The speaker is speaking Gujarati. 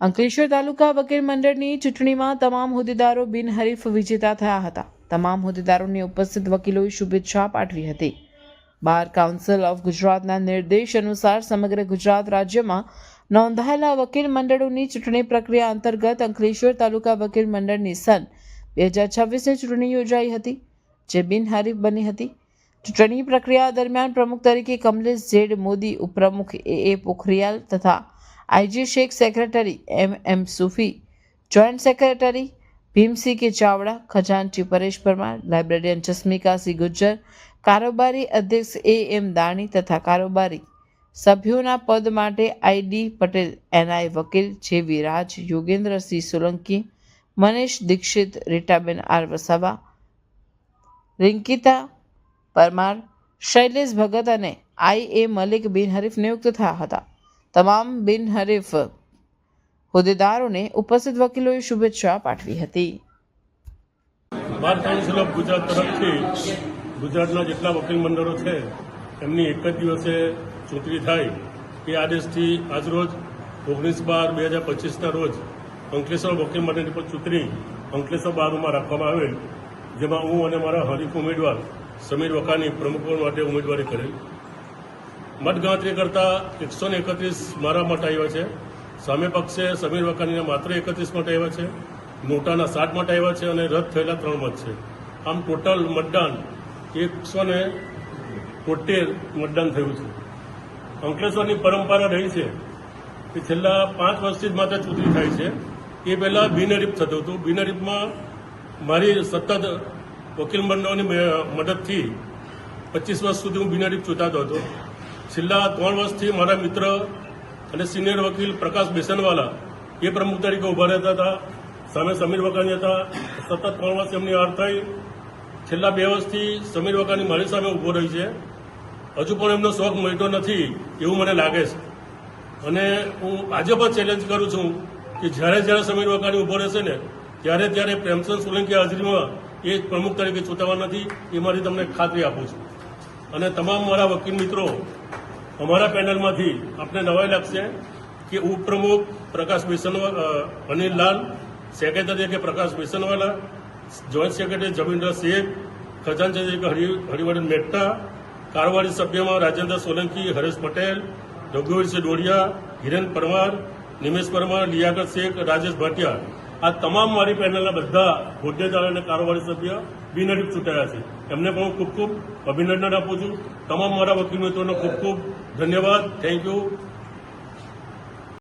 અંકલેશ્વર તાલુકા વકીલ મંડળની ચૂંટણીમાં તમામ હોદ્દેદારો બિનહરીફ વિજેતા થયા હતા. તમામ હોદ્દેદારોની ઉપસ્થિત વકીલોએ શુભેચ્છા પાઠવી હતી. બાર કાઉન્સિલ ઓફ ગુજરાતના નિર્દેશ અનુસાર સમગ્ર ગુજરાત રાજ્યમાં નોંધાયેલા વકીલ મંડળોની ચૂંટણી પ્રક્રિયા અંતર્ગત અંકલેશ્વર તાલુકા વકીલ મંડળની સન બે હજાર છવ્વીસની ચૂંટણી યોજાઈ હતી, જે બિનહરીફ બની હતી. ચૂંટણી પ્રક્રિયા દરમિયાન પ્રમુખ તરીકે કમલેશ ઝેડ મોદી ઉપપ્રમુખ એ. એ. પોખરિયાલ તથા IG Sheikh secretary M. M. Sufi, joint secretary Bhimsinh K Chavda, ખજાનચી Paresh Parmar, librarian Jasmika C Gujjar, કારોબારી અધ્યક્ષ એ. એમ. દાણી તથા કારોબારી સભ્યોના પદ માટે આઈડી પટેલ એનઆઈ વકીલ જેવી રાજ યોગેન્દ્રસિંહ સોલંકી, મનીષ દીક્ષિત, રીટાબેન આર. વસાવા, રિંકિતા પરમાર, શૈલેષ ભગત અને આઈ એ મલિક બિનહરીફ નિયુક્ત થયા હતા. તમામ બિનહરીફ હોદ્દેદારોને ઉપસ્થિત વકીલોએ શુભેચ્છા પાઠવી હતી. બાર કાઉન્સિલ ઓફ ગુજરાત તરફથી ગુજરાતના જેટલા વકીલ મંડળો છે, એમની એક જ દિવસે ચૂંટણી થાય. એ આદેશથી આજરોજ ઓગણીસ બાર બે હજાર પચીસના રોજ અંકલેશ્વર વકીલ મંડળની પર ચૂંટણી અંકલેશ્વર બારમાં રાખવામાં આવેલ, જેમાં હું અને મારા હરીફ ઉમેદવાર સમીર વકાની પ્રમુખ માટે ઉમેદવારી કરેલ. મતગણતરી કરતા એકસો એકત્રીસ મારા મત આવ્યા છે. સામે પક્ષે સમીર વકાનીના માત્ર એકત્રીસ મત આવ્યા છે. નોટાના સાત મત આવ્યા છે અને રદ થયેલા ત્રણ મત છે. આમ ટોટલ મતદાન એકસો ને તોતેર મતદાન થયું છે. અંકલેશ્વરની પરંપરા રહી છે કે છેલ્લા પાંચ વર્ષથી જ માત્ર ચૂંટણી થાય છે. એ પહેલાં બિનહરીફ થતું હતું. બિનહરીફમાં મારી સતત વકીલ મંડળની મદદથી પચીસ વર્ષ સુધી હું બિનારી ચૂંટાતો હતો. છેલ્લા ત્રણ વર્ષથી મારા મિત્ર અને સિનિયર વકીલ પ્રકાશ બેસનવાલા એ પ્રમુખ તરીકે ઊભા રહેતા હતા. સામે સમીર વકાની હતા. સતત ત્રણ વર્ષ એમની હાર થઈ. છેલ્લા બે વર્ષથી સમીર વકાની મારી સામે ઊભો રહી છે. હજુ પણ એમનો શોખ મળતો નથી એવું મને લાગે છે. અને હું આજે પણ ચેલેન્જ કરું છું કે જ્યારે જ્યારે સમીર વકાની ઊભો રહેશે ને, ત્યારે ત્યારે પ્રેમચંદ સોલંકી હાજરીમાં એ પ્રમુખ તરીકે ચૂંટાવા નથી, એ મારી તમને ખાતરી આપું છું. અને તમામ મારા વકીલ મિત્રો, અમારા પેનલમાંથી આપને નવાઈ લાગશે કે ઉપપ્રમુખ પ્રકાશ બિસનવા અનિલ લાલ સેક્રેટરી તરીકે પ્રકાશ બિસનવાલા જોઈન્ટ સેક્રેટરી જમીન્દ્ર શેખ ખજાનચી તરીકે હરિ, હરિવર્ધન મહેતા કારોબારી સભ્યમાં રાજેન્દ્ર સોલંકી, હરેશ પટેલ રઘુવીરસિંહ ડોડિયા હિરેન પરમાર, નિમેશ પરમાર, લિયાકત શેખ, રાજેશ ભાટિયા આ તમામ મારી પેનલના બધા હોદ્દેદારો અને કારોબારી સભ્ય બિનહરીફ ચૂંટાયા છે. એમને પણ હું ખૂબ ખૂબ અભિનંદન આપું છું. તમામ મારા વકીલ મિત્રોનો ખૂબ ખૂબ ધન્યવાદ. Thank you